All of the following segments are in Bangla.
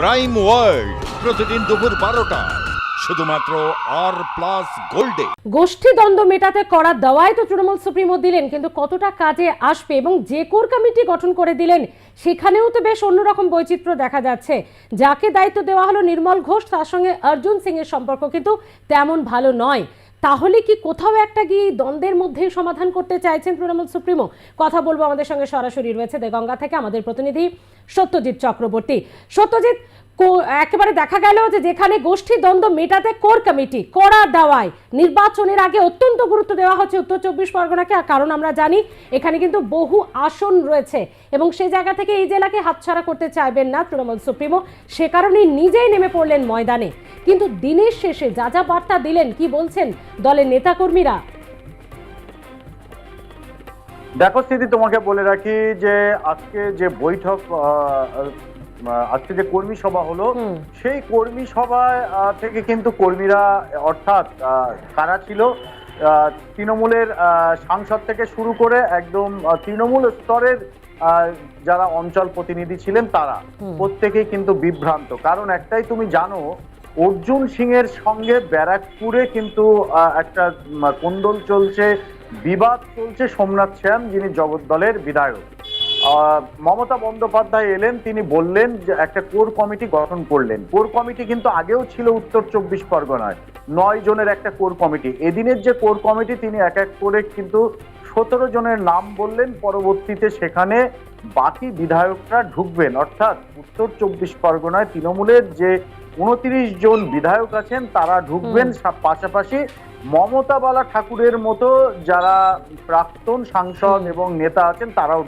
ক্রাইম ওয়ার্ল্ড প্রতিদিন দুপুর বারোটা। শুধুমাত্র আর প্লাস গোল্ডে গোষ্ঠী দ্বন্দ্ব মেটাতে করা দাওয়াই তো তৃণমূল সুপ্রিমো দিলেন, কিন্তু কতটা কাজে আসবে এবং যে কোর কমিটি গঠন করে দিলেন, সেখানেও তো বেশ অন্যরকম বৈচিত্র্য দেখা যাচ্ছে। যাকে দায়িত্ব দেওয়া হলো নির্মল ঘোষ, তার সঙ্গে অর্জুন সিং এর সম্পর্ক কিন্তু তেমন ভালো নয়। তাহলে কি কোথাও একটা গিয়ে দ্বন্দ্বের মধ্যে সমাধান করতে চাইছেন তৃণমূল সুপ্রিমো? কথা বলব আমাদের সঙ্গে সরাসরি রয়েছে দেগঙ্গা থেকে আমাদের প্রতিনিধি সত্যজিৎ চক্রবর্তী। সত্যজিৎ একেবারে দেখা গেল যে যেখানে গোষ্ঠী দ্বন্দ্ব মেটাতে কোর কমিটি করা দাওয়ায়। নির্বাচনের আগে অত্যন্ত গুরুত্ব দেওয়া হচ্ছে উত্তর চব্বিশ পরগনাকে কারণ আমরা জানি এখানে কিন্তু বহু আসন রয়েছে এবং সেই জায়গা থেকে এই জেলাকে হাতছাড়া করতে চাইবেন না তৃণমূল সুপ্রিমো। সে কারণেই নিজেই নেমে পড়লেন ময়দানে। কিন্তু দিনের শেষে যা যা বার্তা দিলেন, কি বলছেন দলের নেতাকর্মীরা? দেখো স্থিতি তোমাকে বলে রাখি যে আজকে যে বৈঠক আজকে যে কর্মী সভা হলো সেই কর্মী সভায় থেকে কিন্তু কর্মীরা অর্থাৎ কারা ছিল তৃণমূলের সাংসদ থেকে শুরু করে একদম তৃণমূল স্তরের যারা অঞ্চল প্রতিনিধি ছিলেন তারা। প্রত্যেকেই কিন্তু বিভ্রান্ত। কারণ একটাই তুমি জানো অর্জুন সিং এর সঙ্গে ব্যারাকপুরে কিন্তু একটা কোন্দল চলছে বিবাদ চলছে সোমনাথ শ্যাম যিনি জগৎ দলের বিধায়ক। মমতা বন্দ্যোপাধ্যায় এলেন তিনি বললেন যে একটা কোর কমিটি গঠন করলেন। কোর কমিটি কিন্তু আগেও ছিল উত্তর চব্বিশ পরগনায়। নয় জনের একটা কোর কমিটি। এদিনের যে কোর কমিটি তিনি এক এক করে কিন্তু সতেরো জনের নাম বললেন। পরবর্তীতে সেখানে বাকি বিধায়করা ঢুকবেন। অর্থাৎ উত্তর চব্বিশ পরগনায় তৃণমূলের যে উনত্রিশ জন বিধায়ক আছেন তারা ঢুকবেন। পাশাপাশি মমতা বালা ঠাকুরের মতো যারা প্রাক্তন সাংসদ এবং নেতা আছেন তারাও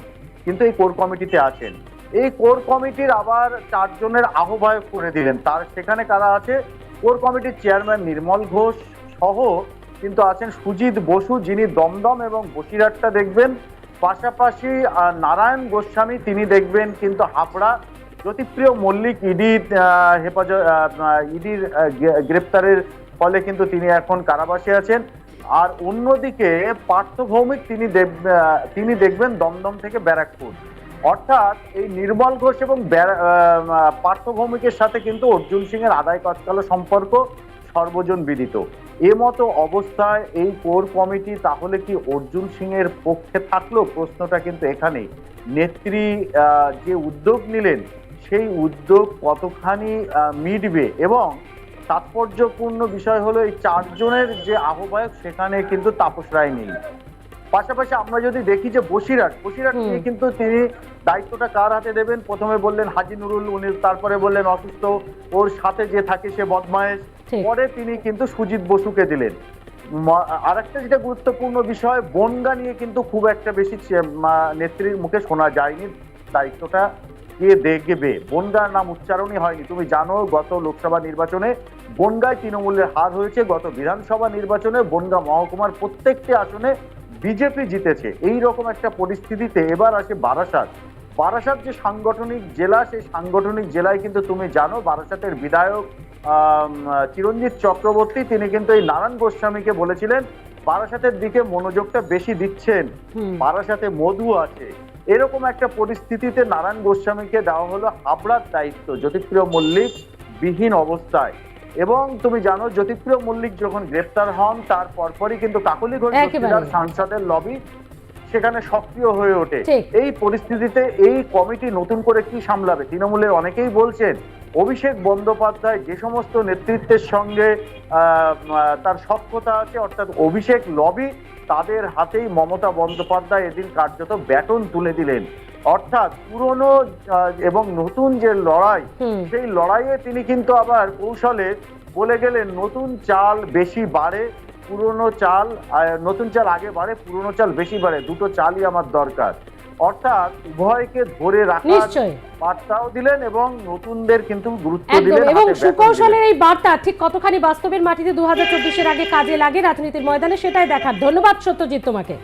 কিন্তু এই কোর কমিটিতে আছেন। এই কোর কমিটির আবার চারজনের আহ্বায়ক করে দিলেন। তার সেখানে কারা আছে? কোর কমিটির চেয়ারম্যান নির্মল ঘোষ সহ কিন্তু আছেন সুজিত বসু যিনি দমদম এবং বসিরহাটটা দেখবেন। পাশাপাশি নারায়ণ গোস্বামী তিনি দেখবেন কিন্তু হাবড়া। জ্যোতিপ্রিয় মল্লিক ইডির হেফাজত ইডির গ্রেপ্তারের ফলে কিন্তু তিনি এখন কারাবাসে আছেন। আর অন্যদিকে পার্থ ভৌমিক তিনি দেব- তিনি দেখবেন দমদম থেকে ব্যারাকপুর। অর্থাৎ এই নির্মল ঘোষ এবং ব্যারা- আহ, পার্থ ভৌমিকের সাথে কিন্তু অর্জুন সিং এর আদায় কতকালো সম্পর্ক সর্বজন বিদিত। এ মতো অবস্থায় এই কোর কমিটি তাহলে কি অর্জুন সিং এর পক্ষে থাকল? প্রশ্নটা কিন্তু এখানেই। নেত্রী যে উদ্যোগ নিলেন সেই উদ্যোগ কতখানি মিটবে এবং তাৎপর্যপূর্ণ বিষয় হলো এই চারজনের যে আহ্বায়ক সেখানে কিন্তু তাপস রায় নেই। পাশাপাশি আমরা যদি দেখি যে বসিরহাট বসিরহাট। নিয়ে কিন্তু তিনি দায়িত্বটা কার হাতে দেবেন? প্রথমে বললেন হাজি নুরুল উনি তারপরে বললেন অসুস্থ ওর সাথে যে থাকে সে বদমায়েশ। পরে তিনি কিন্তু সুজিত বসুকে দিলেন। আরেকটা যেটা গুরুত্বপূর্ণ বিষয় বনগা নিয়ে কিন্তু খুব একটা বেশি নেত্রীর মুখে শোনা যায়নি দায়িত্বটা। কে দেখবে। বনগার নাম উচ্চারণই হয়নি। তুমি জানো গত লোকসভা নির্বাচনে বনগায় তৃণমূলের হার হয়েছে। গত বিধানসভা নির্বাচনে বনগা মহকুমার প্রত্যেকটি আসনে বিজেপি জিতেছে। এই রকম একটা পরিস্থিতিতে এবার আসে বারাসাত। বারাসাত যে সাংগঠনিক জেলা সেই সাংগঠনিক জেলায় কিন্তু তুমি জানো বারাসাতের বিধায়ক চিরঞ্জিত চক্রবর্তী তিনি কিন্তু এই নারায়ণ গোস্বামীকে বলেছিলেন বারাসাতের দিকে মনোযোগটা বেশি দিচ্ছেন। বারাসাতে মধু আছে। এরকম একটা পরিস্থিতিতে নারায়ণ গোস্বামীকে দেওয়া হলো হাবড়ার দায়িত্ব জ্যোতিপ্রিয় মল্লিক বিহীন অবস্থায়। এবং তুমি জানো জ্যোতিপ্রিয় মল্লিক যখন গ্রেপ্তার হন তার পরপরই কিন্তু কাকলি ঘোষ সাংসদের লবি সেখানে সক্রিয় হয়ে ওঠে। এই পরিস্থিতিতে এই কমিটি নতুন করে কি সামলাবে? তৃণমূলের অনেকেই বলছেন অভিষেক বন্দ্যোপাধ্যায় যে সমস্ত নেতৃত্বের সঙ্গে তার সক্ষতা আছে অর্থাৎ অভিষেক লবি তাদের হাতেই মমতা বন্দ্যোপাধ্যায় এদিন কার্যত ব্যাটন তুলে দিলেন। অর্থাৎ পুরনো এবং নতুন যে লড়াই সেই লড়াইয়ে তিনি কিন্তু আবার কৌশলে বলে গেলেন নতুন চাল বেশি বাড়ে পুরনো চাল নতুন চাল আগে বাড়ে পুরনো চাল বেশি বাড়ে। দুটো চালই আমার দরকার। অর্থাৎ উভয়কে ধরে রাখার বার্তাও দিলেন এবং নতুনদের কিন্তু গুরুত্ব দিলেন এবং সুকৌশলের এই বার্তা ঠিক কতখানি বাস্তবের মাটিতে দু হাজার চব্বিশের আগে কাজে লাগে রাজনীতির ময়দানে সেটাই দেখার। ধন্যবাদ সত্যজিৎ তোমাকে।